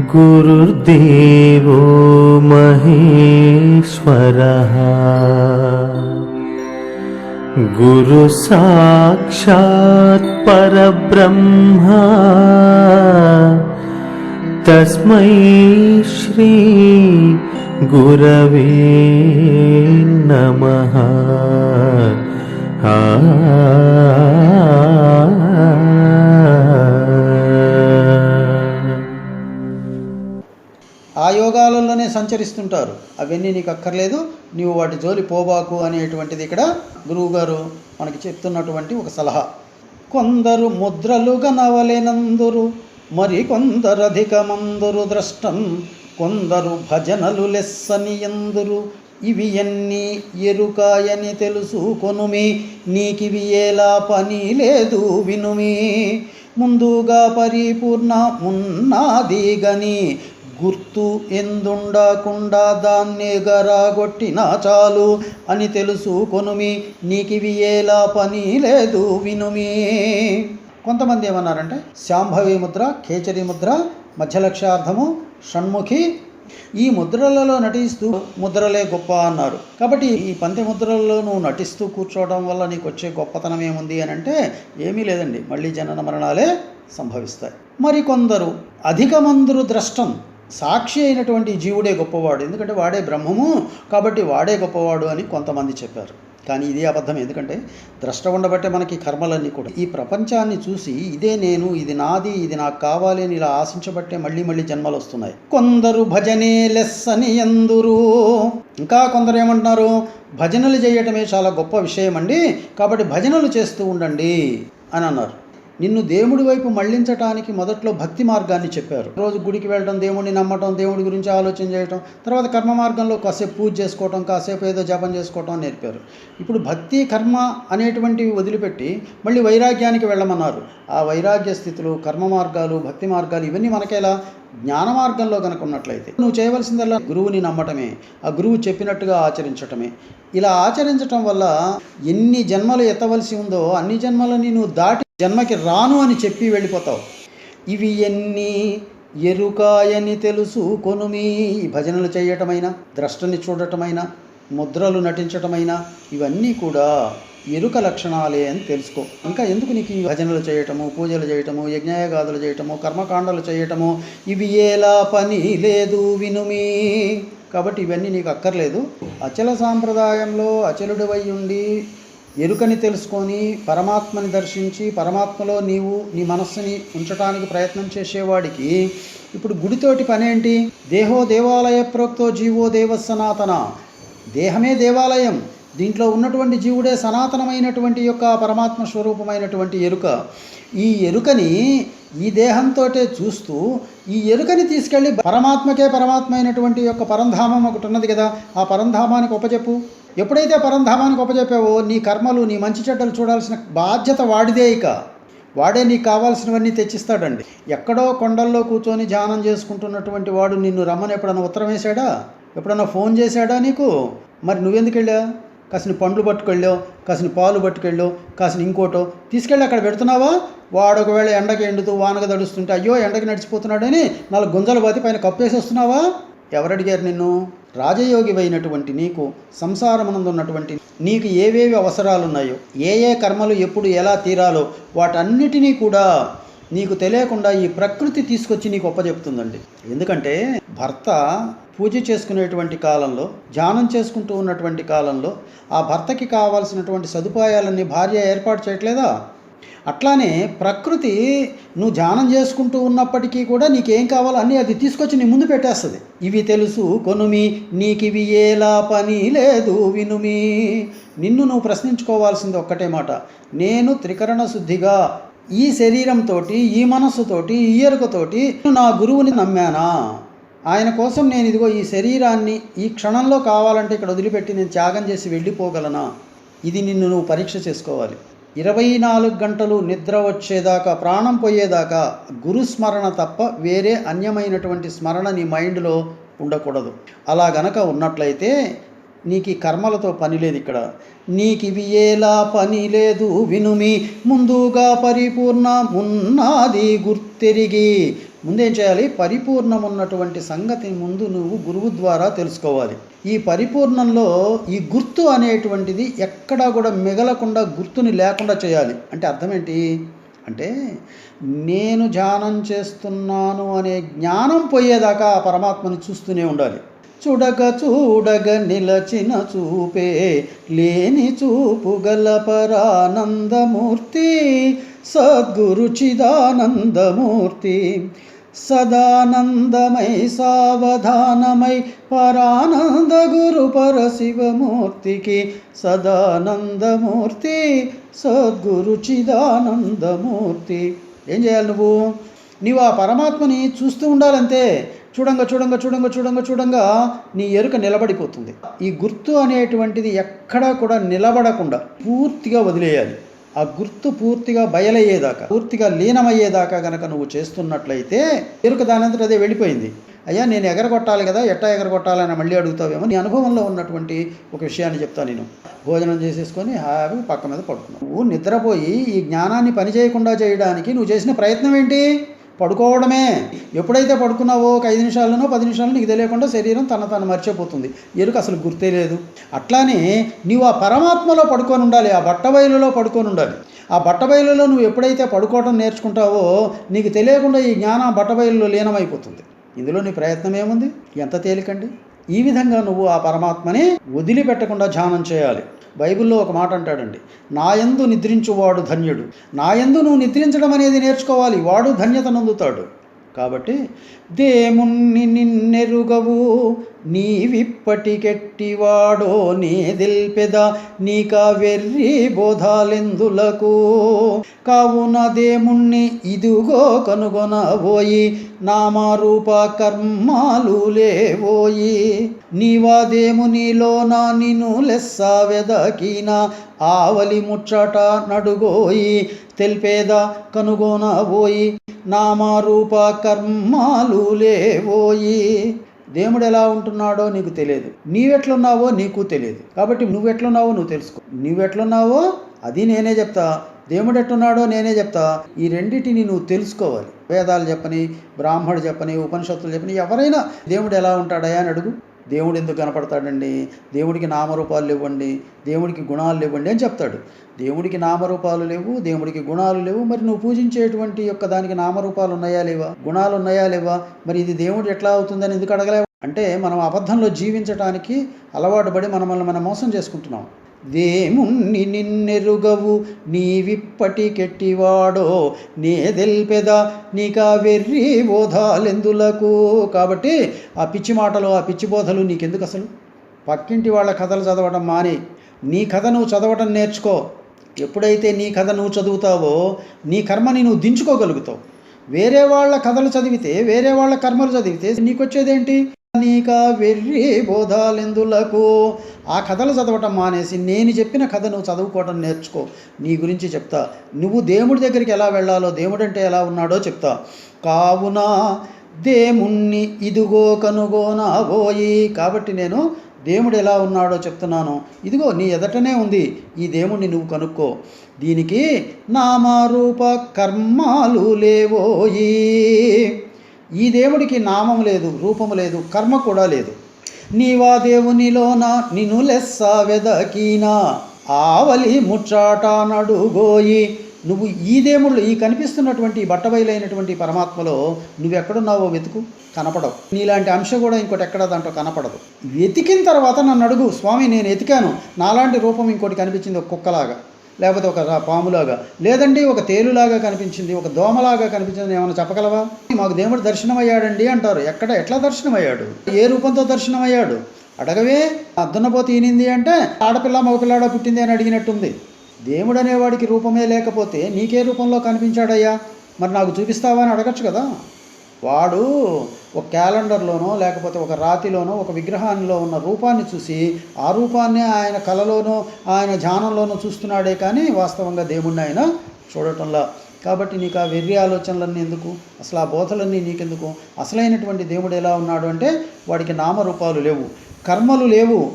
गुरुर्देवो महेश्वरः। गुरुसाक्षात् परब्रह्मा। तस्मै श्री गुरवे नमः। ఆ ఆ యోగాలలోనే సంచరిస్తుంటారు. అవన్నీ నీకు అక్కర్లేదు. నీవు వాటి జోలి పోబాకు అనేటువంటిది ఇక్కడ గురువుగారు మనకి చెప్తున్నటువంటి ఒక సలహా. కొందరు ముద్రలు గనవలెనందురు మరి కొందరు అధికమందురు ద్రష్టం. కొందరు భజనలు లెస్సని ఎందురు ఇవి ఎన్ని ఎరుకాయని తెలుసుకొనుమి నీకివి ఎలా పని లేదు వినుమి. ముందుగా పరిపూర్ణ ఉన్నది గని గుర్తు ఎందుండకుండా దాన్నే గరాగొట్టినా చాలు అని తెలుసు కొనుమి నీకివి ఎలా పని లేదు వినుమి. కొంతమంది ఏమన్నారంటే శాంభవి ముద్ర కేచరి ముద్ర మధ్యలక్ష్యార్థము షణ్ముఖి ఈ ముద్రలలో నటిస్తూ ముద్రలే గొప్ప అన్నారు. కాబట్టి ఈ పంతి ముద్రలలో నువ్వు నటిస్తూ కూర్చోవడం వల్ల నీకు వచ్చే గొప్పతనం ఏముంది అని అంటే ఏమీ లేదండి. మళ్ళీ జనన మరణాలే సంభవిస్తాయి. మరి కొందరు అధికమందురు ద్రష్టం సాక్షి అయినటువంటి జీవుడే గొప్పవాడు. ఎందుకంటే వాడే బ్రహ్మము. కాబట్టి వాడే గొప్పవాడు అని కొంతమంది చెప్పారు. కానీ ఇది అబద్ధం. ఎందుకంటే ద్రష్ట ఉండబట్టే మనకి కర్మలన్నీ కూడా. ఈ ప్రపంచాన్ని చూసి ఇదే నేను ఇది నాది ఇది నాకు కావాలి అని ఇలా ఆశించబట్టే మళ్ళీ మళ్ళీ జన్మలు వస్తున్నాయి. కొందరు భజనే లెస్సని ఎందురు? ఇంకా కొందరు ఏమంటున్నారు? భజనలు చేయటమే చాలా గొప్ప విషయం అండి కాబట్టి భజనలు చేస్తూ ఉండండి అని అన్నారు. నిన్ను దేవుడి వైపు మళ్ళించటానికి మొదట్లో భక్తి మార్గాన్ని చెప్పారు. రోజు గుడికి వెళ్ళడం దేవుడిని నమ్మటం దేవుడి గురించి ఆలోచన చేయటం తర్వాత కర్మ మార్గంలో కాసేపు పూజ చేసుకోవటం కాసేపు ఏదో జపం చేసుకోవటం నేర్పారు. ఇప్పుడు భక్తి కర్మ అనేటువంటివి వదిలిపెట్టి మళ్ళీ వైరాగ్యానికి వెళ్ళమన్నారు. ఆ వైరాగ్య స్థితులు కర్మ మార్గాలు భక్తి మార్గాలు ఇవన్నీ మనకేలా జ్ఞాన మార్గంలో కనుక ఉన్నట్లయితే నువ్వు చేయవలసిందల్లా గురువుని నమ్మటమే ఆ గురువు చెప్పినట్టుగా ఆచరించటమే. ఇలా ఆచరించటం వల్ల ఎన్ని జన్మలు ఎత్తవలసి ఉందో అన్ని జన్మలని నువ్వు దాటి జన్మకి రాను అని చెప్పి వెళ్ళిపోతావు. ఇవి ఎన్ని ఎరుకాయని తెలుసు కొనుమి భజనలు చేయటమైనా ద్రష్టని చూడటమైనా ముద్రలు నటించటమైనా ఇవన్నీ కూడా ఎరుక లక్షణాలే అని తెలుసుకో. ఇంకా ఎందుకు నీకు ఈ భజనలు చేయటము పూజలు చేయటము యజ్ఞయాగాదులు చేయటము కర్మకాండలు చేయటము? ఇవి ఎలా పని లేదు వినుమి కాబట్టి ఇవన్నీ నీకు అక్కర్లేదు. అచల సాంప్రదాయంలో అచలుడివై ఉండి ఎరుకని తెలుసుకొని పరమాత్మని దర్శించి పరమాత్మలో నీవు నీ మనస్సుని ఉంచటానికి ప్రయత్నం చేసేవాడికి ఇప్పుడు గుడితోటి పనేంటి? దేహో దేవాలయ ప్రోక్తో జీవో దేవ సనాతన దేహమే దేవాలయం. దీంట్లో ఉన్నటువంటి జీవుడే సనాతనమైనటువంటి యొక్క పరమాత్మ స్వరూపమైనటువంటి ఎరుక. ఈ ఎరుకని ఈ దేహంతో చూస్తూ ఈ ఎరుకని తీసుకెళ్ళి పరమాత్మకే పరమాత్మ అయినటువంటి యొక్క పరంధామం ఒకటి ఉన్నది కదా ఆ పరంధామానికి ఉపజెప్పు ఎప్పుడైతే పరంధామానికి ఉపజెప్పావో నీ కర్మలు నీ మంచి చెడ్డలు చూడాల్సిన బాధ్యత వాడిదే ఇక. వాడే నీకు కావాల్సినవన్నీ తెచ్చిస్తాడండి. ఎక్కడో కొండల్లో కూర్చొని ధ్యానం చేసుకుంటున్నటువంటి వాడు నిన్ను రమ్మని ఎప్పుడన్నా ఉత్తరం వేశాడా? ఎప్పుడన్నా ఫోన్ చేశాడా నీకు? మరి నువ్వెందుకు వెళ్ళా కాసిన పండ్లు పట్టుకెళ్ళో కాసిన పాలు పట్టుకెళ్ళో కాసిన ఇంకోటో. తీసుకెళ్ళి అక్కడ పెడుతున్నావా? వాడు ఒకవేళ ఎండకి ఎండుతూ వానగా తడుస్తుంటే అయ్యో ఎండకి నడిచిపోతున్నాడని నాలుగు గుంజలు బాతి పైన కప్పేసి వస్తున్నావా ఎవరడిగారు నిన్ను? రాజయోగి అయినటువంటి నీకు సంసారమునందు ఉన్నటువంటి నీకు ఏవేవి అవసరాలు ఉన్నాయో ఏ ఏ కర్మలు ఎప్పుడు ఎలా తీరాలో వాటన్నిటినీ కూడా నీకు తెలియకుండా ఈ ప్రకృతి తీసుకొచ్చి నీకు ఒప్పచెప్తుందండి ఎందుకంటే భర్త పూజ చేసుకునేటువంటి కాలంలో ధ్యానం చేసుకుంటూ ఉన్నటువంటి కాలంలో ఆ భర్తకి కావాల్సినటువంటి సదుపాయాలన్నీ భార్య ఏర్పాటు చేయట్లేదా? అట్లానే ప్రకృతి నువ్వు ధ్యానం చేసుకుంటూ ఉన్నప్పటికీ కూడా నీకేం కావాలో అన్నీ అది తీసుకొచ్చి నీ ముందు పెట్టేస్తుంది. ఇవి తెలుసు కొనుమి నీకివి ఏలా పని లేదు వినుమి. నిన్ను నువ్వు ప్రశ్నించుకోవాల్సింది ఒక్కటే మాట. నేను త్రికరణ శుద్ధిగా ఈ శరీరంతో ఈ మనస్సుతోటి ఈ ఎరుకతోటి నా గురువుని నమ్మానా? ఆయన కోసం నేను ఇదిగో ఈ శరీరాన్ని ఈ క్షణంలో కావాలంటే ఇక్కడ వదిలిపెట్టి నేను త్యాగం చేసి వెళ్ళిపోగలనా? ఇది నిన్ను నువ్వు పరీక్ష చేసుకోవాలి. ఇరవై నాలుగు గంటలు నిద్ర వచ్చేదాకా ప్రాణం పోయేదాకా గురుస్మరణ తప్ప వేరే అన్యమైనటువంటి స్మరణ నీ మైండ్లో ఉండకూడదు. అలా గనక ఉన్నట్లయితే నీకు కర్మలతో పని లేదు ఇక్కడ. నీకు ఇవి ఎలా పని లేదు వినుమి ముందుగా పరిపూర్ణ మున్నాది గుర్తెరిగి ముందేం చేయాలి? పరిపూర్ణమున్నటువంటి సంగతి ముందు నువ్వు గురువు ద్వారా తెలుసుకోవాలి. ఈ పరిపూర్ణంలో ఈ గుర్తు అనేటువంటిది ఎక్కడా కూడా మిగలకుండా గుర్తుని లేకుండా చేయాలి. అంటే అర్థం ఏంటి అంటే నేను ధ్యానం చేస్తున్నాను అనే జ్ఞానం పోయేదాకా ఆ పరమాత్మని చూస్తూనే ఉండాలి. చూడగ చూడగ నిలచిన చూపే లేని చూపు గల పరానందమూర్తి సద్గురు చిదానందమూర్తి సదానందమై సావధానమై పరానంద గురు పరశివమూర్తికి సదానందమూర్తి సద్గురు చిదానందమూర్తి. ఏం చేయాలి నువ్వు? నీవు ఆ పరమాత్మని చూస్తూ ఉండాలంతే చూడంగా చూడంగా చూడంగా చూడంగా చూడంగా నీ ఎరుక నిలబడిపోతుంది. ఈ గుర్తు అనేటువంటిది ఎక్కడా కూడా నిలబడకుండా పూర్తిగా వదిలేయాలి. ఆ గుర్తు పూర్తిగా బయలయ్యేదాకా పూర్తిగా లీనమయ్యేదాకా గనక నువ్వు చేస్తున్నట్లయితే ఎరుక దానంతట అదే వెళ్ళిపోయింది. అయ్యా నేను ఎగరగొట్టాలి కదా ఎట్టా ఎగరగొట్టాలని మళ్ళీ అడుగుతావేమో నీ అనుభవంలో ఉన్నటువంటి ఒక విషయాన్ని చెప్తాను నేను. భోజనం చేసేసుకొని హ్యాపీ పక్క మీద పడుకున్నావు. నువ్వు నిద్రపోయి ఈ జ్ఞానాన్ని పని చేయకుండా చేయడానికి నువ్వు చేసిన ప్రయత్నం ఏంటి? పడుకోవడమే. ఎప్పుడైతే పడుకున్నావో ఒక ఐదు నిమిషాలనో పది నిమిషాలు నీకు తెలియకుండా శరీరం తన తను మర్చిపోతుంది. ఎరుక అసలు గుర్తే లేదు. అట్లానే నీవు ఆ పరమాత్మలో పడుకొని ఉండాలి ఆ బట్టబయలులో పడుకొని ఉండాలి. ఆ బట్టబయలులో నువ్వు ఎప్పుడైతే పడుకోవడం నేర్చుకుంటావో నీకు తెలియకుండా ఈ జ్ఞానం బట్టబయలులో లీనమైపోతుంది. ఇందులో నీ ప్రయత్నం ఏముంది? ఎంత తేలికండి? ఈ విధంగా నువ్వు ఆ పరమాత్మని వదిలిపెట్టకుండా ధ్యానం చేయాలి. బైబిల్లో ఒక మాట అంటాడండి నాయందు నిద్రించువాడు ధన్యుడు. నాయందు నువ్వు నిద్రించడం అనేది నేర్చుకోవాలి. వాడు ధన్యత నందుతాడు. కాబట్టి దేముణ్ణి నిన్నెరుగవు నీవిప్పటికెట్టివాడో నీ దిల్పెద నీక వెర్రి బోధాలెందులకు? కావున దేముణ్ణి ఇదుగో కనుగొనబోయి నామారూప కర్మాలు లేవోయి. నీవాదేమునిలోన నిను లెస్స వెదకిన ఆవలి ముచ్చట నడుగోయి తెలిపేద కనుగొనబోయి. నామరూప కర్మాలు లేవోయి దేవుడు ఎలా ఉంటున్నాడో నీకు తెలియదు. నీవెట్లున్నావో నీకు తెలియదు. కాబట్టి నువ్వెట్లున్నావో నువ్వు తెలుసుకో. నువ్వెట్లున్నావో అది నేనే చెప్తా. దేవుడు ఎట్టున్నాడో నేనే చెప్తా. ఈ రెండింటిని నువ్వు తెలుసుకోవాలి. వేదాలు చెప్పని బ్రాహ్మడు చెప్పని ఉపనిషత్తులు చెప్పని ఎవరైనా దేవుడు ఎలా ఉంటాడయా అని అడుగు. దేవుడు ఎందుకు కనపడతాడండి? దేవుడికి నామరూపాలు ఇవ్వండి దేవుడికి గుణాలు ఇవ్వండి అని చెప్తాడు. దేవుడికి నామరూపాలు లేవు దేవుడికి గుణాలు లేవు. మరి నువ్వు పూజించేటువంటి యొక్క దానికి నామరూపాలు ఉన్నాయా లేవా? గుణాలు ఉన్నాయా లేవా? మరి ఇది దేవుడు ఎట్లా అవుతుందని ఎందుకు అడగలేవా? అంటే మనం అబద్ధంలో జీవించటానికి అలవాటు పడి మనల్ని మనం మోసం చేసుకుంటున్నాం. దేముణ్ణి నిన్నెరుగవు నీవిప్పటి కెట్టివాడో నే తెల్పెద నీకా వెర్రి బోధాలెందులకు కాబట్టి ఆ పిచ్చి మాటలు ఆ పిచ్చి బోధలు నీకెందుకు అసలు? పక్కింటి వాళ్ళ కథలు చదవడం మానే. నీ కథ నువ్వు చదవటం నేర్చుకో. ఎప్పుడైతే నీ కథ నువ్వు చదువుతావో నీ కర్మని నువ్వు దించుకోగలుగుతావు. వేరే వాళ్ళ కథలు చదివితే వేరే వాళ్ళ కర్మలు చదివితే నీకొచ్చేదేంటి? నీక వెర్రి బోధాలెందులకు? ఆ కథలు చదవటం మానేసి నేను చెప్పిన కథ నువ్వు చదువుకోవటం నేర్చుకో. నీ గురించి చెప్తా. నువ్వు దేవుడి దగ్గరికి ఎలా వెళ్ళాలో దేవుడు అంటే ఎలా ఉన్నాడో చెప్తా. కావున దేముణ్ణి ఇదిగో కనుగోనా పోయి కాబట్టి నేను దేవుడు ఎలా ఉన్నాడో చెప్తున్నాను. ఇదిగో నీ ఎదటనే ఉంది. ఈ దేవుణ్ణి నువ్వు కనుక్కో. దీనికి నామారూప కర్మాలు లేవోయి. ఈ దేవుడికి నామం లేదు రూపము లేదు కర్మ కూడా లేదు. నీవా దేవునిలోన నిన్ను లెస్స వెదకీనా. ఆవలి ముచ్చాట నడుగోయి. నువ్వు ఈ దేవుళ్ళు ఈ కనిపిస్తున్నటువంటి బట్టబయలైనటువంటి పరమాత్మలో నువ్వెక్కడున్నావో వెతుకు కనపడవు. నీలాంటి అంశం కూడా ఇంకోటి ఎక్కడ దాంట్లో కనపడదు. వెతికిన తర్వాత నన్ను అడుగు స్వామి నేను ఎతికాను నాలాంటి రూపం ఇంకోటి కనిపించింది ఒక కుక్కలాగా. లేకపోతే ఒక పాములాగా. లేదండి ఒక తేలులాగా కనిపించింది ఒక దోమలాగా కనిపించింది ఏమైనా చెప్పగలవా? మాకు దేవుడు దర్శనం అయ్యాడండి అంటారు. ఎక్కడ? ఎట్లా దర్శనం అయ్యాడు ఏ రూపంతో దర్శనం అయ్యాడు అడగవే ఆ దున్నపోతు ఈనింది అంటే ఆడపిల్ల మగపిల్లాడ పుట్టింది అని అడిగినట్టుంది. దేవుడు అనేవాడికి రూపమే లేకపోతే నీకే రూపంలో కనిపించాడయ్యా? మరి నాకు చూపిస్తావా అని అడగచ్చు కదా. వాడు ఒక క్యాలెండర్లోనో లేకపోతే ఒక రాతిలోనో ఒక విగ్రహాల్లో ఉన్న రూపాన్ని చూసి ఆ రూపాన్ని ఆయన కలలోనో ఆయన ధ్యానంలోనో చూస్తున్నాడే కానీ వాస్తవంగా దేవుణ్ణి ఆయన చూడటంలా. కాబట్టి నీకు ఆ వెర్రి ఆలోచనలన్నీ ఎందుకు? అసలు ఆ బోధలన్నీ నీకెందుకు? అసలైనటువంటి దేవుడు ఎలా ఉన్నాడు అంటే వాడికి నామరూపాలు లేవు. కర్మలు లేవు.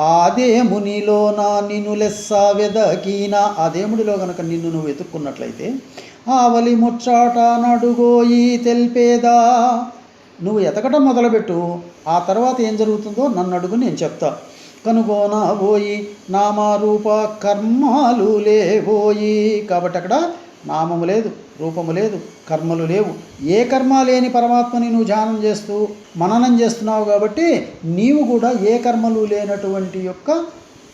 ఆదేమునిలో నా నిన్ను లెస్స వెదకీనా. ఆ దేవుడిలో గనక నిన్ను నువ్వు వెతుక్కున్నట్లయితే ఆవలి ముచ్చాట నడుగోయి తెల్పేదా? నువ్వు ఎతకటం మొదలుపెట్టు. ఆ తర్వాత ఏం జరుగుతుందో నన్ను అడుగు నేను చెప్తా. కనుగోనా పోయి నామారూప కర్మాలు లేవోయి కాబట్టి అక్కడ నామము లేదు రూపము లేదు కర్మలు లేవు. ఏ కర్మ లేని పరమాత్మని నువ్వు ధ్యానం చేస్తూ మననం చేస్తున్నావు కాబట్టి నీవు కూడా ఏ కర్మలు లేనటువంటి యొక్క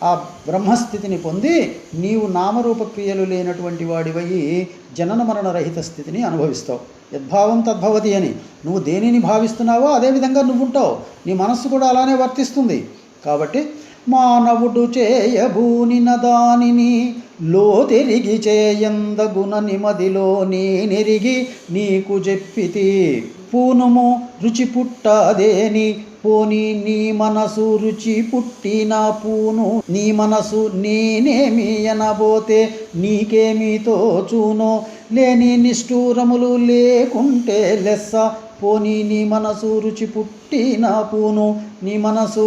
ఆ బ్రహ్మస్థితిని పొంది నీవు నామరూప క్రియలు లేనటువంటి వాడివై జనన మరణ రహిత స్థితిని అనుభవిస్తావు. యద్భావం తద్భవతి అని. నువ్వు దేనిని భావిస్తున్నావో అదేవిధంగా నువ్వుంటావు. నువ్వు నీ మనస్సు కూడా అలానే వర్తిస్తుంది. కాబట్టి మానవుడు చేయబూనిన దానిని లో తిరిగి చేయందగున నిమదిలో నేనెరిగి నీకు చెప్పితి. పూనుము రుచి పుట్టదేని పోని నీ మనసు రుచి పుట్టిన పూను. నీ మనసు నేనేమి అనబోతే నీకేమి తోచునో. లేని నిష్ఠూరములు లేకుంటే లెస్స. పోని నీ మనసు రుచి పుట్టిన పూను. నీ మనసు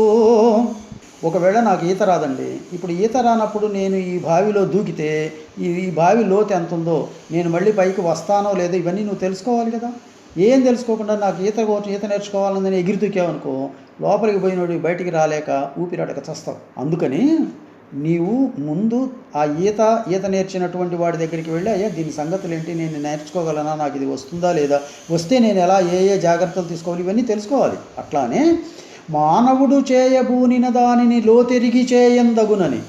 ఒకవేళ నాకు ఈత రాదండి. ఇప్పుడు ఈత రానప్పుడు నేను ఈ బావిలో దూకితే ఈ ఈ బావి లోతు ఎంత ఉందో నేను మళ్ళీ పైకి వస్తానో లేదో ఇవన్నీ నువ్వు తెలుసుకోవాలి కదా. ఏం తెలుసుకోకుండా నాకు ఈత కో- ఈత నేర్చుకోవాలని ఎగిరి దూకావనుకో లోపలికి పోయినోడి బయటికి రాలేక ఊపిరాడక చస్తావు. అందుకని నీవు ముందు ఆ ఈత ఈత నేర్చినటువంటి వాడి దగ్గరికి వెళ్ళి అయ్యా దీని సంగతులు ఏంటి నేను నేర్చుకోగలనా? నాకు ఇది వస్తుందా లేదా? వస్తే నేను ఎలా ఏ ఏ జాగ్రత్తలు తీసుకోవాలి? ఇవన్నీ తెలుసుకోవాలి. అట్లానే మానవుడు చేయబూనిన దానిని లోతెరిగి చేయందగునని.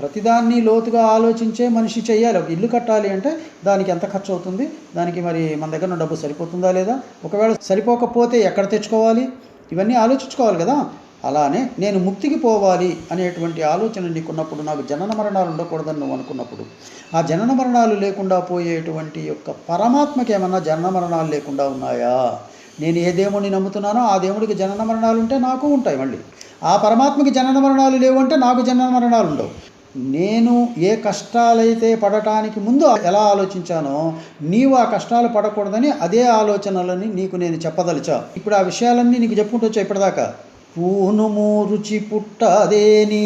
ప్రతిదాన్ని లోతుగా ఆలోచించే మనిషి చేయాలి ఒక ఇల్లు కట్టాలి అంటే దానికి ఎంత ఖర్చు అవుతుంది? దానికి మరి మన దగ్గర డబ్బు సరిపోతుందా లేదా? ఒకవేళ సరిపోకపోతే ఎక్కడ తెచ్చుకోవాలి? ఇవన్నీ ఆలోచించుకోవాలి కదా? అలానే నేను ముక్తికి పోవాలి అనేటువంటి ఆలోచన నీకున్నప్పుడు నాకు జనన మరణాలు ఉండకూడదని నువ్వు అనుకున్నప్పుడు ఆ జనన మరణాలు లేకుండా పోయేటువంటి యొక్క పరమాత్మకి ఏమన్నా జనన మరణాలు లేకుండా ఉన్నాయా? నేను ఏ దేవుడిని నమ్ముతున్నానో ఆ దేవుడికి జనన మరణాలు ఉంటే నాకు ఉంటాయి మళ్ళీ. ఆ పరమాత్మకి జనన మరణాలు లేవు అంటే నాకు జనన మరణాలు ఉండవు. నేను ఏ కష్టాలైతే పడటానికి ముందు ఎలా ఆలోచించానో నీవు ఆ కష్టాలు పడకూడదని అదే ఆలోచనలని నీకు నేను చెప్పదలిచా. ఇప్పుడు ఆ విషయాలన్నీ నీకు చెప్పుకుంటూ వచ్చా ఇప్పటిదాకా? పూనుము రుచి పుట్టదేని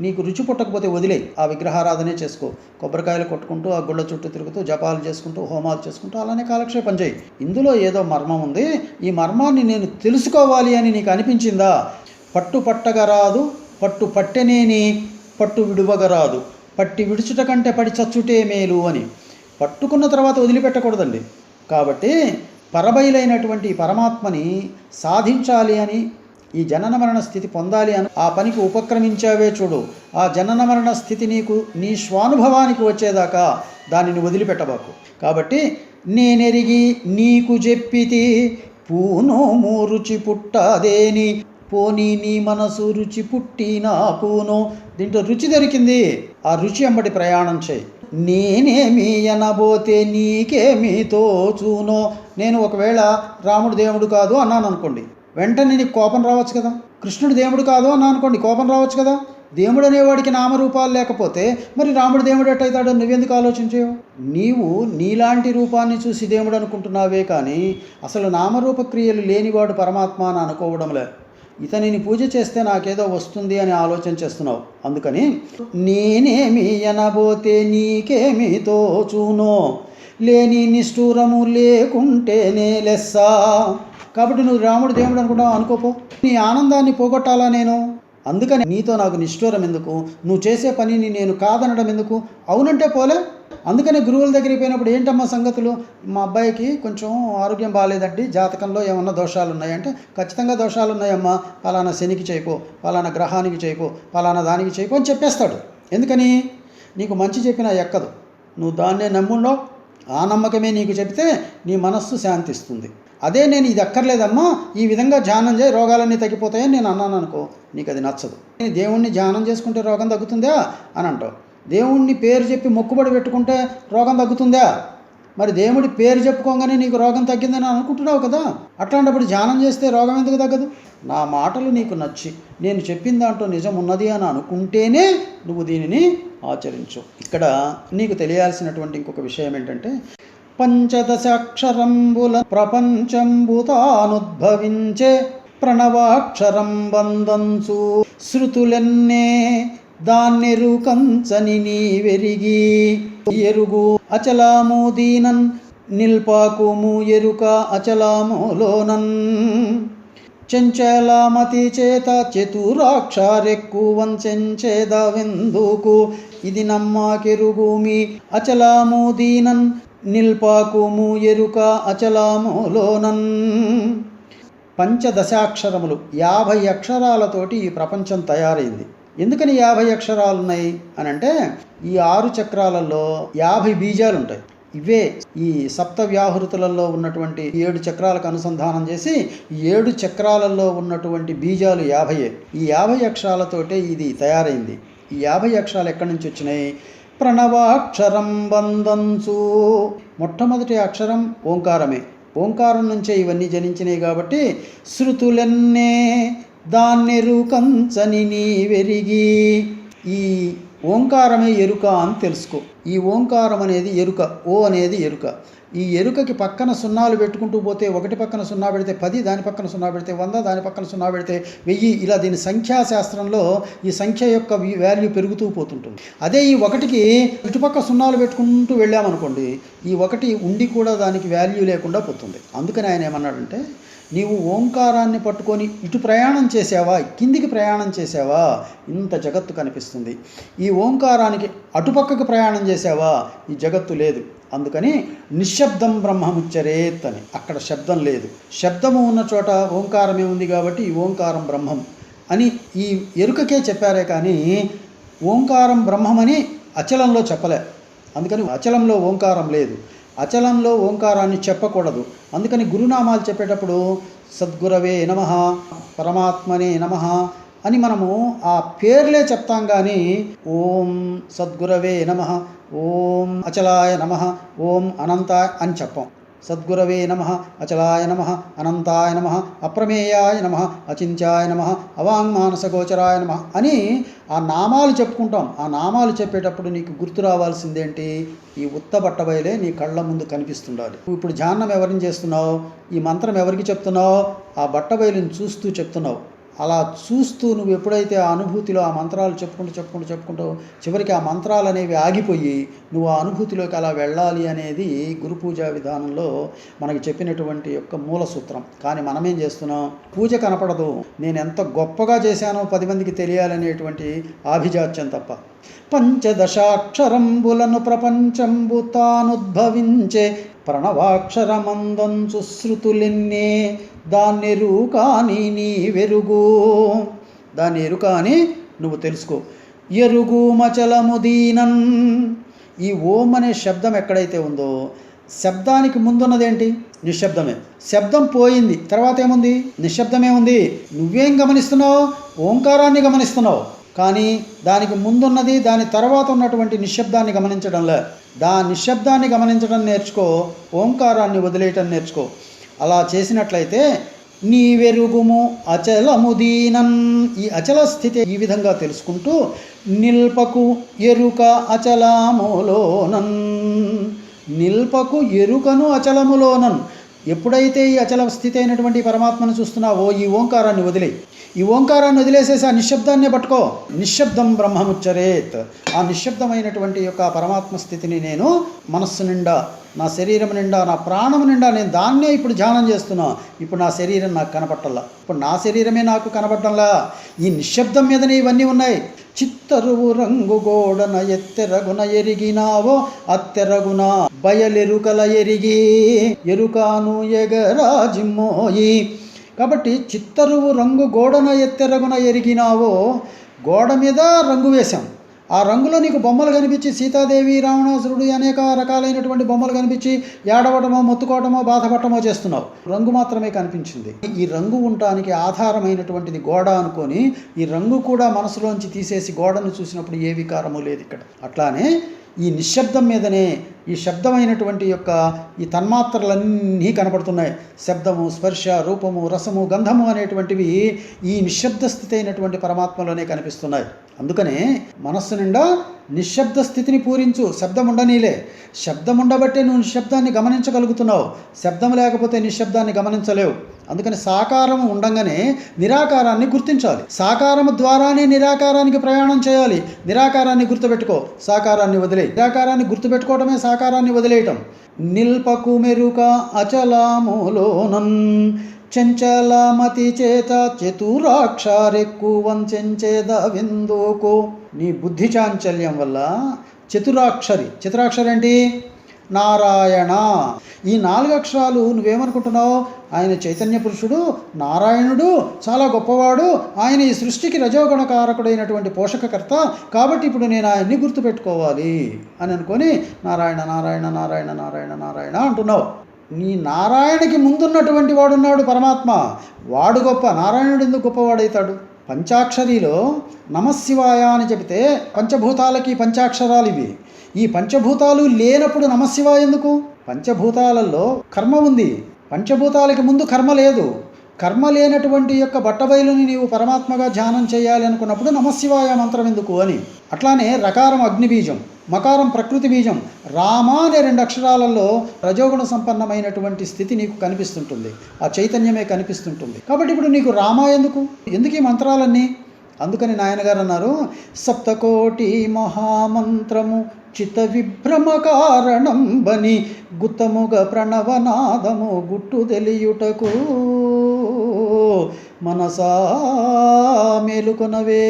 నీకు రుచి పుట్టకపోతే వదిలే ఆ విగ్రహారాధనే చేసుకో. కొబ్బరికాయలు కొట్టుకుంటూ ఆ గుళ్ళ చుట్టూ తిరుగుతూ జపాలు చేసుకుంటూ హోమాలు చేసుకుంటూ అలానే కాలక్షేపం చేయి. ఇందులో ఏదో మర్మం ఉంది. ఈ మర్మాన్ని నేను తెలుసుకోవాలి అని నీకు అనిపించిందా? పట్టు పట్టగరాదు పట్టు పట్టెనేని పట్టు విడువగరాదు. పట్టి విడుచుట కంటే పడి చచ్చుటే మేలు అని. పట్టుకున్న తర్వాత వదిలిపెట్టకూడదండి. కాబట్టి పరబయలైనటువంటి పరమాత్మని సాధించాలి అని ఈ జనన మరణ స్థితి పొందాలి అని ఆ పనికి ఉపక్రమించావే చూడు. ఆ జనన మరణ స్థితి నీకు నీ స్వానుభవానికి వచ్చేదాకా దానిని వదిలిపెట్టబాకు. కాబట్టి నేనెరిగి నీకు చెప్పితి పూను రుచి పుట్టదేని. పోనీ నీ మనసు రుచి పుట్టిన పూను దీంట్లో రుచి దొరికింది. ఆ రుచి అంబటి ప్రయాణం చేయి. నేనేమి అనబోతే నీకేమి చూనో నేను ఒకవేళ రాముడు దేవుడు కాదు అన్నాను అనుకోండి. వెంటనే నీకు కోపం రావచ్చు కదా. కృష్ణుడు దేవుడు కాదు అన్నా అనుకోండి. కోపం రావచ్చు కదా. దేవుడు అనేవాడికి నామరూపాలు లేకపోతే మరి రాముడు దేవుడు ఎట్టయితాడో నువ్వెందుకు ఆలోచించేవు? నీవు నీలాంటి రూపాన్ని చూసి దేవుడు అనుకుంటున్నావే కానీ అసలు నామరూప క్రియలు లేనివాడు పరమాత్మ అని అనుకోవడంలే ఇతనిని పూజ చేస్తే నాకేదో వస్తుంది అని ఆలోచన చేస్తున్నావు. అందుకని నేనేమి అనబోతే నీకేమి తోచునో లేని నిష్ఠూరము లేకుంటేనే లెస్సా. కాబట్టి నువ్వు రాముడు దేవుడు అనుకుంటావు అనుకోపో? నీ ఆనందాన్ని పోగొట్టాలా నేను? అందుకని నీతో నాకు నిష్ఠూరం ఎందుకు? నువ్వు చేసే పనిని నేను కాదనడం ఎందుకు? అవునంటే పోలే. అందుకని గురువుల దగ్గరికి పోయినప్పుడు ఏంటమ్మా సంగతులు? మా అబ్బాయికి కొంచెం ఆరోగ్యం బాగాలేదండి జాతకంలో ఏమన్నా దోషాలు ఉన్నాయంటే ఖచ్చితంగా దోషాలు ఉన్నాయమ్మా పలానా శనికి చేయకు పలానా గ్రహానికి చేయకు పలానా దానికి చేయకు అని చెప్పేస్తాడు. ఎందుకని? నీకు మంచి చెప్పినా ఎక్కదు. నువ్వు దాన్నే నమ్ముండవు. ఆ నమ్మకమే నీకు చెప్తే నీ మనస్సు శాంతిస్తుంది. అదే నేను ఇది అక్కర్లేదమ్మా ఈ విధంగా ధ్యానం చేయి రోగాలన్నీ తగ్గిపోతాయని నేను అన్నాను అనుకో నీకు అది నచ్చదు. నేను దేవుణ్ణి ధ్యానం చేసుకుంటే రోగం తగ్గుతుందా? అని అంటావు. దేవుణ్ణి పేరు చెప్పి మొక్కుబడి పెట్టుకుంటే రోగం తగ్గుతుందా? మరి దేవుడి పేరు చెప్పుకోగానే నీకు రోగం తగ్గిందని అనుకుంటున్నావు కదా? అట్లాంటప్పుడు ధ్యానం చేస్తే రోగం ఎందుకు తగ్గదు? నా మాటలు నీకు నచ్చి నేను చెప్పిన దాంట్లో నిజం ఉన్నది అని అనుకుంటేనే నువ్వు దీనిని ఆచరించు. ఇక్కడ నీకు తెలియాల్సినటువంటి ఇంకొక విషయం ఏంటంటే పంచదశాక్షరంబుల ప్రపంచంబుతానుద్భవించే ప్రణవాక్షరం బందంచు శృతులెన్నే దాన్నెరుకంచని నీ వెరిగి ఎరుగు అచలాము దీనన్ నిల్పాకుము ఎరుక అచలాములోనన్. చెంచలామతి చేత చతురాక్షరెక్కువంచెంచేద వెందుకు ఇది నమ్మాకెరుగుమి అచలాము దీనన్ నిల్పాకుము ఎరుక అచలాములోనన్. పంచదశాక్షరములు యాభై అక్షరాలతోటి ఈ ప్రపంచం తయారైంది. ఎందుకని యాభై అక్షరాలు ఉన్నాయి అని అంటే ఈ ఆరు చక్రాలలో యాభై బీజాలు ఉంటాయి ఇవే ఈ సప్త వ్యాహృతులలో ఉన్నటువంటి ఏడు చక్రాలకు అనుసంధానం చేసి ఏడు చక్రాలలో ఉన్నటువంటి బీజాలు యాభయే. ఈ యాభై అక్షరాలతోటే ఇది తయారైంది. ఈ యాభై అక్షరాలు ఎక్కడి నుంచి వచ్చినాయి? ప్రణవాక్షరం బందంచు మొట్టమొదటి అక్షరం ఓంకారమే. ఓంకారం నుంచే ఇవన్నీ జనించినాయి కాబట్టి శృతులెన్నే దాన్నెరుకంచని నీ వెరిగి. ఈ ఓంకారమే ఎరుక అని తెలుసుకో. ఈ ఓంకారం అనేది ఎరుక ఓ అనేది ఎరుక. ఈ ఎరుకకి పక్కన సున్నాలు పెట్టుకుంటూ పోతే ఒకటి పక్కన సున్నా పెడితే పది దాని పక్కన సున్నా పెడితే వంద దాని పక్కన సున్నా పెడితే వెయ్యి ఇలా దీని సంఖ్యాశాస్త్రంలో ఈ సంఖ్య యొక్క వాల్యూ పెరుగుతూ పోతుంటుంది. అదే ఈ ఒకటికి ఇటుపక్క సున్నాలు పెట్టుకుంటూ వెళ్ళామనుకోండి ఈ ఒకటి ఉండి కూడా దానికి వాల్యూ లేకుండా పోతుంది. అందుకని ఆయన ఏమన్నాడంటే నీవు ఓంకారాన్ని పట్టుకొని ఇటు ప్రయాణం చేసావా? కిందికి ప్రయాణం చేసావా? ఇంత జగత్తు కనిపిస్తుంది. ఈ ఓంకారానికి అటుపక్కకు ప్రయాణం చేసావా? ఈ జగత్తు లేదు. అందుకని నిశ్శబ్దం బ్రహ్మముచ్చరేత్ అని. అక్కడ శబ్దం లేదు. శబ్దము ఉన్న చోట ఓంకారమే ఉంది కాబట్టి ఈ ఓంకారం బ్రహ్మం అని ఈ ఎరుకకే చెప్పారే కానీ ఓంకారం బ్రహ్మమని అచలంలో చెప్పలే. అందుకని అచలంలో ఓంకారం లేదు. అచలంలో ఓంకారాన్ని చెప్పకూడదు. అందుకని గురునామాలు చెప్పేటప్పుడు సద్గురవే నమ పరమాత్మనే నమ అని మనము ఆ పేర్లే చెప్తాం కానీ ఓం సద్గురవే నమ ఓం అచలాయ నమ ఓం అనంత అని చెప్పం. సద్గురవే నమ అచలాయ నమ అనంతాయ నమ అప్రమేయాయ నమ అచింత్యాయ నమ అవాంగ్మానసగోచరాయ నమ అని ఆ నామాలు చెప్పుకుంటాం. ఆ నామాలు చెప్పేటప్పుడు నీకు గుర్తు రావాల్సిందేంటి? ఈ ఉత్త బట్టబయలే నీ కళ్ళ ముందు కనిపిస్తుండాలి. నువ్వు ఇప్పుడు ధ్యానం ఎవరిని చేస్తున్నావు? ఈ మంత్రం ఎవరికి చెప్తున్నావు? ఆ బట్టబయలుని చూస్తూ చెప్తున్నావు. అలా చూస్తూ నువ్వు ఎప్పుడైతే ఆ అనుభూతిలో ఆ మంత్రాలు చెప్పుకుంటూ చెప్పుకుంటూ చెప్పుకుంటూ చివరికి ఆ మంత్రాలు అనేవి ఆగిపోయి నువ్వు ఆ అనుభూతిలోకి అలా వెళ్ళాలి అనేది గురు పూజా విధానంలో మనకి చెప్పినటువంటి యొక్క మూల సూత్రం. కానీ మనమేం చేస్తున్నాం? పూజ కనపడదు. నేను ఎంత గొప్పగా చేశానో పది మందికి తెలియాలనేటువంటి ఆభిజాత్యం తప్ప. పంచదశాక్షరంబులను ప్రపంచంబు తానుద్భవించే ప్రణవాక్షరమందంచు దాన్నెరు కానీ నీ వెరుగు. దాన్ని ఎరుకాని నువ్వు తెలుసుకో. ఎరుగు మచలము దీనన్. ఈ ఓం అనే శబ్దం ఎక్కడైతే ఉందో శబ్దానికి ముందున్నదేంటి? నిశ్శబ్దమే. శబ్దం పోయింది తర్వాత ఏముంది? నిశ్శబ్దమే ఉంది. నువ్వేం గమనిస్తున్నావు? ఓంకారాన్ని గమనిస్తున్నావు. కానీ దానికి ముందున్నది దాని తర్వాత ఉన్నటువంటి నిశ్శబ్దాన్ని గమనించడంలే. దా నిశ్శబ్దాన్ని గమనించడం నేర్చుకో ఓంకారాన్ని వదిలేయటం నేర్చుకో. అలా చేసినట్లయితే నీ వెరుగుము అచలముదీనన్. ఈ అచల స్థితి ఈ విధంగా తెలుసుకుంటూ నిల్పకు ఎరుక అచలములోనన్. నిల్పకు ఎరుకను అచలములోనన్. ఎప్పుడైతే ఈ అచల స్థితి అయినటువంటి పరమాత్మను చూస్తున్నావో ఈ ఓంకారాన్ని వదిలే ఈ ఓంకారాన్ని వదిలేసేసి ఆ నిశ్శబ్దాన్నే పట్టుకో. నిశ్శబ్దం బ్రహ్మముచ్చరేత్. ఆ నిశ్శబ్దమైనటువంటి యొక్క పరమాత్మ స్థితిని నేను మనస్సు నిండా నా శరీరం నిండా నా ప్రాణం నిండా నేను దాన్నే ఇప్పుడు ధ్యానం చేస్తున్నాను ఇప్పుడు నా శరీరం నాకు కనపట్టల్లా. ఇప్పుడు నా శరీరమే నాకు కనపడటంలా ఈ నిశ్శబ్దం మీదనే ఇవన్నీ ఉన్నాయి. చిత్తరువు రంగు గోడన ఎత్తెరగున ఎరిగినావో అత్తెరగున బయలెరుకల ఎరిగి ఎరుకాను ఎగరాజిమ్మోయి. కాబట్టి చిత్తరువు రంగు గోడన ఎత్తెరగున ఎరిగినావో గోడ మీద రంగు వేశాం. ఆ రంగులో నీకు బొమ్మలు కనిపించి సీతాదేవి రావణాసురుడు అనేక రకాలైనటువంటి బొమ్మలు కనిపించి ఏడవటమో మొత్తుకోవటమో బాధపడటమో చేస్తున్నావు. రంగు మాత్రమే కనిపించింది. ఈ రంగు ఉండటానికి ఆధారమైనటువంటిది గోడ అనుకొని ఈ రంగు కూడా మనసులోంచి తీసేసి గోడను చూసినప్పుడు ఏ వికారము లేదు ఇక్కడ. అట్లానే ఈ నిశ్శబ్దం మీదనే ఈ శబ్దమైనటువంటి యొక్క ఈ తన్మాత్రలన్నీ కనపడుతున్నాయి. శబ్దము స్పర్శ రూపము రసము గంధము అనేటువంటివి ఈ నిశ్శబ్ద స్థితి అయినటువంటి పరమాత్మలోనే కనిపిస్తున్నాయి. అందుకనే మనస్సు నిండా నిశ్శబ్ద స్థితిని పూరించు శబ్దం ఉండనీలే. శబ్దం ఉండబట్టే నువ్వు నిశ్శబ్దాన్ని గమనించగలుగుతున్నావు. శబ్దం లేకపోతే నిశ్శబ్దాన్ని గమనించలేవు. అందుకని సాకారం ఉండగానే నిరాకారాన్ని గుర్తించాలి. సాకారము ద్వారానే నిరాకారానికి ప్రయాణం చేయాలి. నిరాకారాన్ని గుర్తుపెట్టుకో. సాకారాన్ని వదిలే నిరాకారాన్ని గుర్తుపెట్టుకోవటమే సాకారాన్ని వదిలేయటం. నిల్పకు మెరుక అచలామోలోనం చెంచలమతి చేత చతురాక్షరెక్కు వంచెంచేద విందుకు నీ బుద్ధి చాంచల్యం వల్ల చతురాక్షరి. చతురాక్షరి అంటే నారాయణ. ఈ నాలుగు అక్షరాలు నువ్వేమనుకుంటున్నావు? ఆయన చైతన్య పురుషుడు నారాయణుడు చాలా గొప్పవాడు. ఆయన ఈ సృష్టికి రజోగుణకారకుడైనటువంటి పోషకకర్త. కాబట్టి ఇప్పుడు నేను ఆయన్ని గుర్తుపెట్టుకోవాలి అని అనుకొని నారాయణ నారాయణ నారాయణ నారాయణ నారాయణ అంటున్నావు. నీ నారాయణకి ముందున్నటువంటి వాడున్నాడు పరమాత్మ. వాడు గొప్ప నారాయణుడు ఎందుకు గొప్పవాడవుతాడు పంచాక్షరిలో నమశివాయ అని చెబితే పంచభూతాలకి పంచాక్షరాలు ఇవి. ఈ పంచభూతాలు లేనప్పుడు నమశివ ఎందుకు? పంచభూతాలలో కర్మ ఉంది. పంచభూతాలకి ముందు కర్మ లేదు. కర్మ లేనటువంటి యొక్క బట్టబయలుని నీవు పరమాత్మగా ధ్యానం చేయాలి అనుకున్నప్పుడు నమశివాయ మంత్రం ఎందుకు అని. అట్లానే రకారం అగ్నిబీజం మకారం ప్రకృతి బీజం రామ అనే రెండు అక్షరాలలో రజోగుణ సంపన్నమైనటువంటి స్థితి నీకు కనిపిస్తుంటుంది. ఆ చైతన్యమే కనిపిస్తుంటుంది. కాబట్టి ఇప్పుడు నీకు రామ ఎందుకు? ఎందుకు ఈ మంత్రాలన్నీ? అందుకని నాయనగారు అన్నారు సప్తకోటి మహామంత్రము చిత విభ్రమ కారణం బని గుత్తముగ ప్రణవనాదము గుట్టు తెలియుటకు మనసా మేలుకొనవే.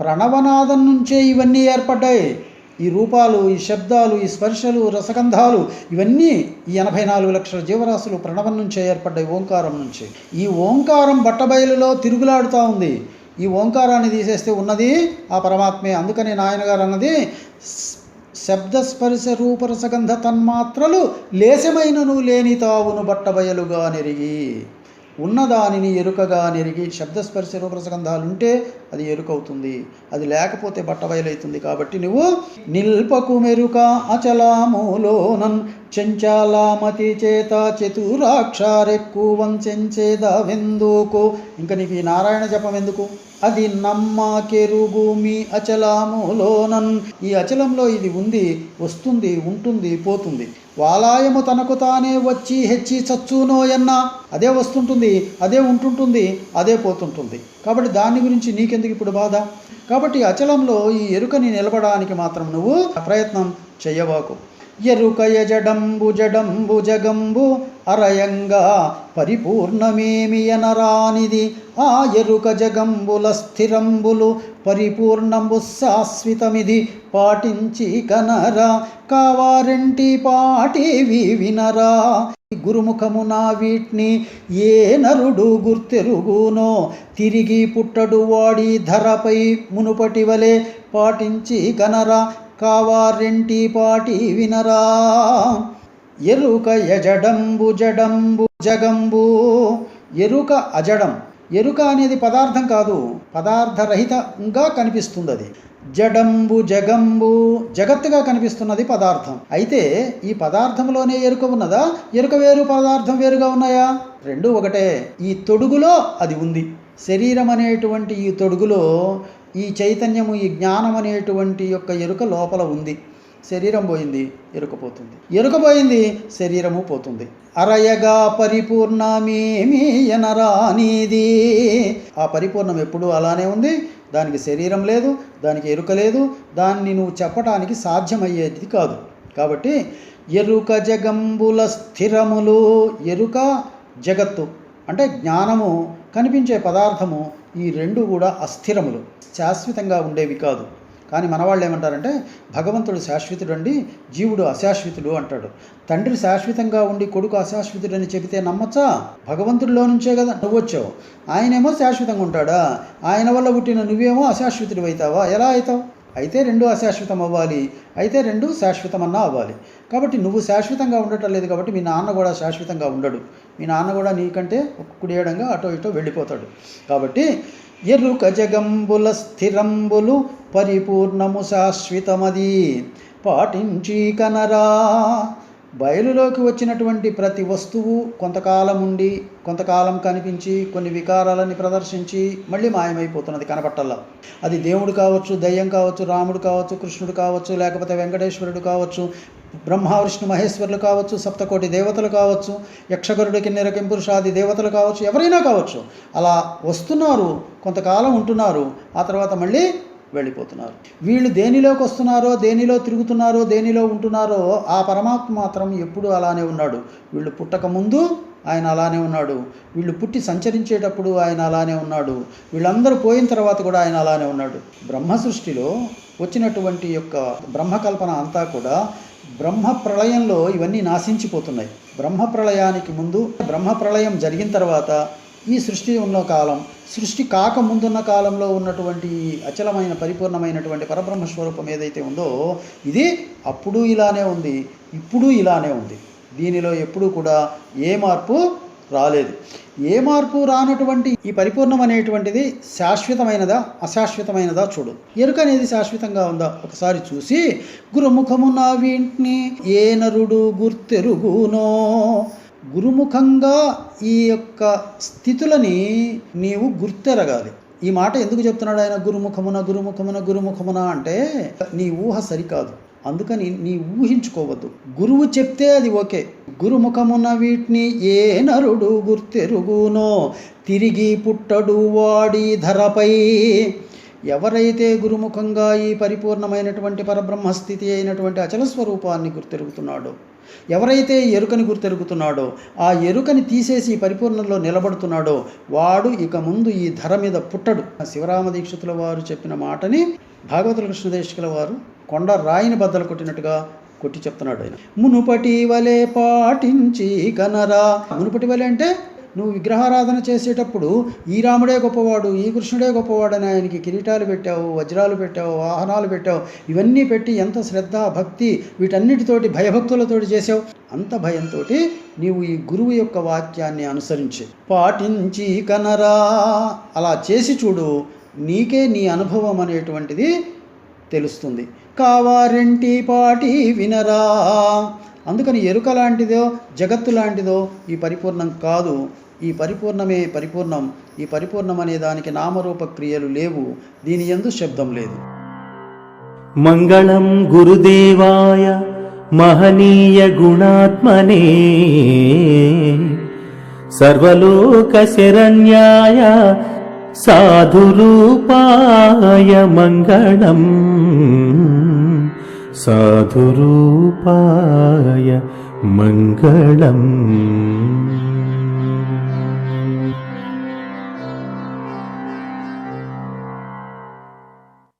ప్రణవనాదం నుంచే ఇవన్నీ ఏర్పడ్డాయి. ఈ రూపాలు ఈ శబ్దాలు ఈ స్పర్శలు రసగంధాలు ఇవన్నీ ఈ ఎనభై నాలుగు లక్షల జీవరాశులు ప్రణవం నుంచే ఏర్పడ్డాయి ఓంకారం నుంచి. ఈ ఓంకారం బట్టబయలులో తిరుగులాడుతూ ఉంది. ఈ ఓంకారాన్ని తీసేస్తే ఉన్నది ఆ పరమాత్మే. అందుకని నాయనగారు అన్నది శబ్దస్పర్శ రూపరసగంధ తన్మాత్రలు లేశమైనను లేని తావును బట్టబయలుగా నెరిగి. ఉన్నదానిని ఎరుకగా నెరిగి శబ్దస్పర్శ రూపరసగంధాలుంటే అది ఎరుకవుతుంది. అది లేకపోతే బట్టబయలవుతుంది కాబట్టి నువ్వు నిల్పకు మెరుక అచలామూలోనన్ చెంచాలామతి చేత చతురాక్షారెక్కు వంచెంచేద ఇంకా నీకు ఈ నారాయణ జపం ఎందుకు అది నమ్మ కెరుగు మీ అచలాములోనన్. ఈ అచలంలో ఇది ఉంది వస్తుంది ఉంటుంది పోతుంది. వాలాయము తనకు తానే వచ్చి హెచ్చి చచ్చునోయన్న అదే వస్తుంటుంది అదే ఉంటుంటుంది అదే పోతుంటుంది. కాబట్టి దాని గురించి నీకెందుకు ఇప్పుడు బాధ? కాబట్టి అచలంలో ఈ ఎరుకని నిలబడానికి మాత్రం నువ్వు ప్రయత్నం చేయబాకు. ఎరుక యజడంబు జడంబు జగంబు అరయంగా పరిపూర్ణమేమియనరానిది ఆ ఎరుక జగంబుల స్థిరంబులు పరిపూర్ణంబు శాశ్వతమిది. పాటించి కనరా కావారంటి పాటివి వినరా. గురుముఖమున వీట్ని ఏ నరుడు గుర్తెరుగునో. తిరిగి పుట్టడు వాడి ధరపై మునుపటి వలె పాటించి కనరా కావారెంటి పాటి వినరా? ఎరుక యజడంబు జడంబు జగంబు. ఎరుక అజడం. ఎరుక అనేది పదార్థం కాదు పదార్థరహితంగా కనిపిస్తుంది అది జడంబు జగంబు జగత్తుగా కనిపిస్తున్నది పదార్థం. అయితే ఈ పదార్థంలోనే ఎరుక ఉన్నదా? ఎరుక వేరు పదార్థం వేరుగా ఉన్నాయా? రెండు ఒకటే. ఈ తొడుగులో అది ఉంది. శరీరం అనేటువంటి ఈ తొడుగులో ఈ చైతన్యము ఈ జ్ఞానం అనేటువంటి యొక్క ఎరుక లోపల ఉంది. శరీరం పోయింది ఎరుక పోతుంది. ఎరుక పోయింది శరీరము పోతుంది. అరయగా పరిపూర్ణమేమి ఎనరానిది ఆ పరిపూర్ణం ఎప్పుడూ అలానే ఉంది. దానికి శరీరం లేదు దానికి ఎరుక లేదు. దాన్ని నువ్వు చెప్పటానికి సాధ్యమయ్యేది కాదు. కాబట్టి ఎరుక జగంబుల స్థిరములు ఎరుక జగత్తు. అంటే జ్ఞానము కనిపించే పదార్థము ఈ రెండు కూడా అస్థిరములు శాశ్వతంగా ఉండేవి కాదు. కానీ మనవాళ్ళు ఏమంటారంటే భగవంతుడు శాశ్వతుడు అండి జీవుడు అశాశ్వతుడు అంటాడు. తండ్రి శాశ్వతంగా ఉండి కొడుకు అశాశ్వతుడు అని చెబితే నమ్మచ్చా? భగవంతుడిలో నుంచే కదా నువ్వు వచ్చావు ఆయనేమో శాశ్వతంగా ఉంటాడా? ఆయన వల్ల పుట్టిన నువ్వేమో అశాశ్వతుడు అవుతావా ఎలా అవుతావు అయితే రెండు అశాశ్వతం అవ్వాలి అయితే రెండు శాశ్వతమన్నా అవ్వాలి. కాబట్టి నువ్వు శాశ్వతంగా ఉండటం లేదు కాబట్టి మీ నాన్న కూడా శాశ్వతంగా ఉండడు. మీ నాన్న కూడా నీకంటే కుడియడంగా అటో ఇటో వెళ్ళిపోతాడు. కాబట్టి ఎరుక జగంబుల స్థిరంబులు పరిపూర్ణము శాశ్వతమది. పాటించి కనరా. బయలులోకి వచ్చినటువంటి ప్రతి వస్తువు కొంతకాలం ఉండి కొంతకాలం కనిపించి కొన్ని వికారాలని ప్రదర్శించి మళ్ళీ మాయమైపోతున్నది కనపట్టల్లా. అది దేవుడు కావచ్చు దయ్యం కావచ్చు రాముడు కావచ్చు కృష్ణుడు కావచ్చు లేకపోతే వెంకటేశ్వరుడు కావచ్చు బ్రహ్మ విష్ణు మహేశ్వరులు కావచ్చు సప్తకోటి దేవతలు కావచ్చు యక్షగరుడు కిన్నెర కింపురుషాది దేవతలు కావచ్చు ఎవరైనా కావచ్చు. అలా వస్తున్నారు కొంతకాలం ఉంటున్నారు ఆ తర్వాత మళ్ళీ వెళ్ళిపోతున్నారు. వీళ్ళు దేనిలోకి వస్తున్నారో దేనిలో తిరుగుతున్నారో దేనిలో ఉంటున్నారో ఆ పరమాత్మ మాత్రం ఎప్పుడూ అలానే ఉన్నాడు. వీళ్ళు పుట్టక ముందు ఆయన అలానే ఉన్నాడు. వీళ్ళు పుట్టి సంచరించేటప్పుడు ఆయన అలానే ఉన్నాడు. వీళ్ళందరూ పోయిన తర్వాత కూడా ఆయన అలానే ఉన్నాడు. బ్రహ్మ సృష్టిలో వచ్చినటువంటి యొక్క బ్రహ్మకల్పన అంతా కూడా బ్రహ్మ ప్రళయంలో ఇవన్నీ నాశించిపోతున్నాయి. బ్రహ్మ ప్రళయానికి ముందు బ్రహ్మ ప్రళయం జరిగిన తర్వాత ఈ సృష్టి ఉన్న కాలం సృష్టి కాక ముందున్న కాలంలో ఉన్నటువంటి అచలమైన పరిపూర్ణమైనటువంటి పరబ్రహ్మ స్వరూపం ఏదైతే ఉందో ఇది అప్పుడు ఇలానే ఉంది ఇప్పుడు ఇలానే ఉంది. దీనిలో ఎప్పుడూ కూడా ఏ మార్పు రాలేదు. ఏ మార్పు రానటువంటి ఈ పరిపూర్ణం అనేటువంటిది శాశ్వతమైనదా అశాశ్వతమైనదా చూడు. ఎరుక అనేది శాశ్వతంగా ఉందా? ఒకసారి చూసి గురుముఖమున వీంటిని ఏ నరుడు గుర్తెరుగునో గురుముఖంగా ఈ యొక్క స్థితులని నీవు గుర్తెరగాలి. ఈ మాట ఎందుకు చెప్తున్నాడు ఆయన? గురుముఖమున గురుముఖమున గురుముఖమున అంటే నీ ఊహ సరికాదు. అందుకని నీ ఊహించుకోవద్దు. గురువు చెప్తే అది ఓకే. గురుముఖమున వీటిని ఏ నరుడు గుర్తెరుగునో తిరిగి పుట్టడు వాడి ధరపై. ఎవరైతే గురుముఖంగా ఈ పరిపూర్ణమైనటువంటి పరబ్రహ్మస్థితి అయినటువంటి అచల స్వరూపాన్ని గుర్తెరుగుతున్నాడో ఎవరైతే ఎరుకని గుర్తెరుగుతున్నాడో ఆ ఎరుకని తీసేసి పరిపూర్ణంలో నిలబడుతున్నాడో వాడు ఇక ముందు ఈ ధర మీద పుట్టడు. శివరామ దీక్షితుల వారు చెప్పిన మాటని భాగవతుల కృష్ణదేశికుల వారు కొండ రాయిని బద్దలు కొట్టినట్టుగా కొట్టి చెప్తున్నాడు ఆయన. మునుపటి వలె పాటించి కనరా మునుపటి వలె అంటే నువ్వు విగ్రహారాధన చేసేటప్పుడు ఈ రాముడే గొప్పవాడు ఈ కృష్ణుడే గొప్పవాడు ఆయనకి కిరీటాలు పెట్టావు వజ్రాలు పెట్టావు వాహనాలు పెట్టావు ఇవన్నీ పెట్టి ఎంత శ్రద్ధ భక్తి వీటన్నిటితోటి భయభక్తులతోటి చేసావు అంత భయంతో నీవు ఈ గురువు యొక్క వాక్యాన్ని అనుసరించి పాటించి కనరా అలా చేసి చూడు నీకే నీ అనుభవం అనేటువంటిది తెలుస్తుంది. కావారెంటి పాటి వినరా. అందుకని ఎరుక లాంటిదో జగత్తు లాంటిదో ఈ పరిపూర్ణం కాదు. ఈ పరిపూర్ణమే పరిపూర్ణం. ఈ పరిపూర్ణం అనే దానికి నామరూప క్రియలు లేవు. దీని ఎందు శబ్దం లేదు. మంగళం గురుదేవాయ మహనీయ గుణాత్మనే. సర్వలోక శరణ్యాయ సాధురూపాయ మంగళం. సాధురూపాయ మంగళం.